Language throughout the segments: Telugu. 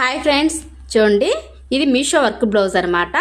హాయ్ ఫ్రెండ్స్ చూడండి. ఇది మీషో వర్క్ బ్లౌజ్ అనమాట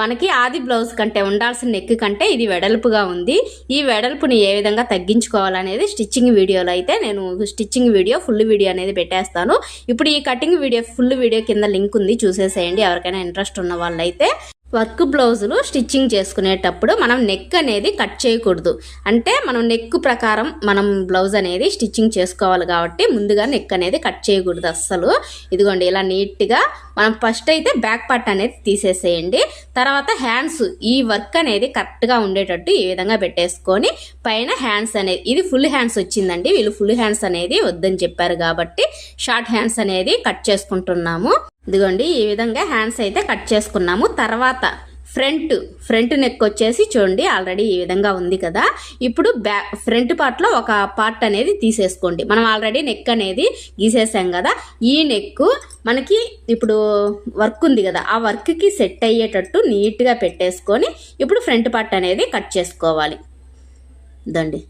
మనకి ఆది బ్లౌజ్ కంటే ఉండాల్సిన నెక్ కంటే ఇది వెడల్పుగా ఉంది. ఈ వెడల్పుని ఏ విధంగా తగ్గించుకోవాలనేది స్టిచ్చింగ్ వీడియోలో అయితే నేను స్టిచ్చింగ్ వీడియో ఫుల్ వీడియో అనేది పెట్టేస్తాను. ఇప్పుడు ఈ కటింగ్ వీడియో ఫుల్ వీడియో కింద లింక్ ఉంది చూసేసేయండి. ఎవరికైనా ఇంట్రెస్ట్ ఉన్న వాళ్ళైతే. వర్క్ బ్లౌజులు స్టిచ్చింగ్ చేసుకునేటప్పుడు మనం నెక్ అనేది కట్ చేయకూడదు. అంటే మనం నెక్ ప్రకారం మనం బ్లౌజ్ అనేది స్టిచ్చింగ్ చేసుకోవాలి కాబట్టి ముందుగా నెక్ అనేది కట్ చేయకూడదు అస్సలు. ఇదిగోండి ఇలా నీట్గా మనం ఫస్ట్ అయితే బ్యాక్ పార్ట్ అనేది తీసేసేయండి. తర్వాత హ్యాండ్స్ ఈ వర్క్ అనేది కరెక్ట్గా ఉండేటట్టు ఈ విధంగా పెట్టేసుకొని పైన హ్యాండ్స్ అనేది ఇది ఫుల్ హ్యాండ్స్ వచ్చిందండి. వీళ్ళు ఫుల్ హ్యాండ్స్ అనేది వద్దని చెప్పారు కాబట్టి షార్ట్ హ్యాండ్స్ అనేది కట్ చేసుకుంటున్నాము. ఇదిగోండి ఈ విధంగా హ్యాండ్స్ అయితే కట్ చేసుకున్నాము. తర్వాత ఫ్రంట్ ఫ్రంట్ నెక్ వచ్చేసి చూడండి ఆల్రెడీ ఈ విధంగా ఉంది కదా. ఇప్పుడు బ్యాక్ ఫ్రంట్ పార్ట్లో ఒక పార్ట్ అనేది తీసేసుకోండి. మనం ఆల్రెడీ నెక్ అనేది గీసేసాం కదా. ఈ నెక్ మనకి ఇప్పుడు వర్క్ ఉంది కదా ఆ వర్క్కి సెట్ అయ్యేటట్టు నీట్గా పెట్టేసుకొని ఇప్పుడు ఫ్రంట్ పార్ట్ అనేది కట్ చేసుకోవాలి. దండి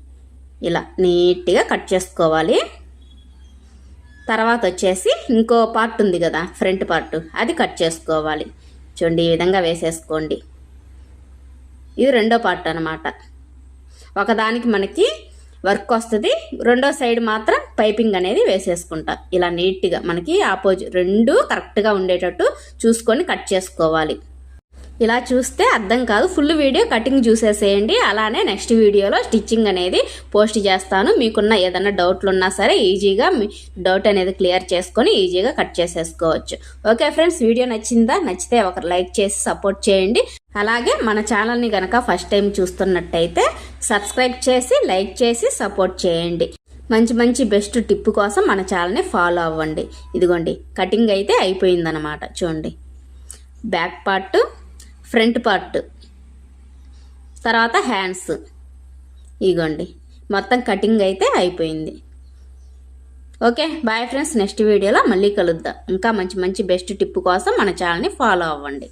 ఇలా నీట్గా కట్ చేసుకోవాలి. తర్వాత వచ్చేసి ఇంకో పార్ట్ ఉంది కదా ఫ్రంట్ పార్ట్ అది కట్ చేసుకోవాలి. చూడండి ఈ విధంగా వేసేసుకోండి. ఇది రెండో పార్ట్ అనమాట ఒకదానికి మనకి వర్క్ వస్తుంది రెండో సైడ్ మాత్రం పైపింగ్ అనేది వేసేసుకుంటా. ఇలా నీట్గా మనకి ఆపోజిట్ రెండు కరెక్ట్గా ఉండేటట్టు చూసుకొని కట్ చేసుకోవాలి. ఇలా చూస్తే అర్థం కాదు. ఫుల్ వీడియో కటింగ్ చూసేసేయండి. అలానే నెక్స్ట్ వీడియోలో స్టిచ్చింగ్ అనేది పోస్ట్ చేస్తాను. మీకున్న ఏదైనా డౌట్లు ఉన్నా సరే ఈజీగా మీ డౌట్ అనేది క్లియర్ చేసుకొని ఈజీగా కట్ చేసేసుకోవచ్చు. ఓకే ఫ్రెండ్స్ వీడియో నచ్చిందా? నచ్చితే ఒక లైక్ చేసి సపోర్ట్ చేయండి. అలాగే మన ఛానల్ని కనుక ఫస్ట్ టైం చూస్తున్నట్టయితే సబ్స్క్రైబ్ చేసి లైక్ చేసి సపోర్ట్ చేయండి. మంచి మంచి బెస్ట్ టిప్ కోసం మన ఛానల్ని ఫాలో అవ్వండి. ఇదిగోండి కటింగ్ అయితే అయిపోయిందనమాట చూడండి. Back part front part. తర్వాత హ్యాండ్స్. ఇగోండి. మొత్తం కటింగ్ అయితే అయిపోయింది. Okay bye friends. నెక్స్ట్ వీడియోలో మళ్ళీ కలుద్దాం. ఇంకా మంచి మంచి బెస్ట్ టిప్ కోసం మన ఛానల్ని ఫాలో అవ్వండి.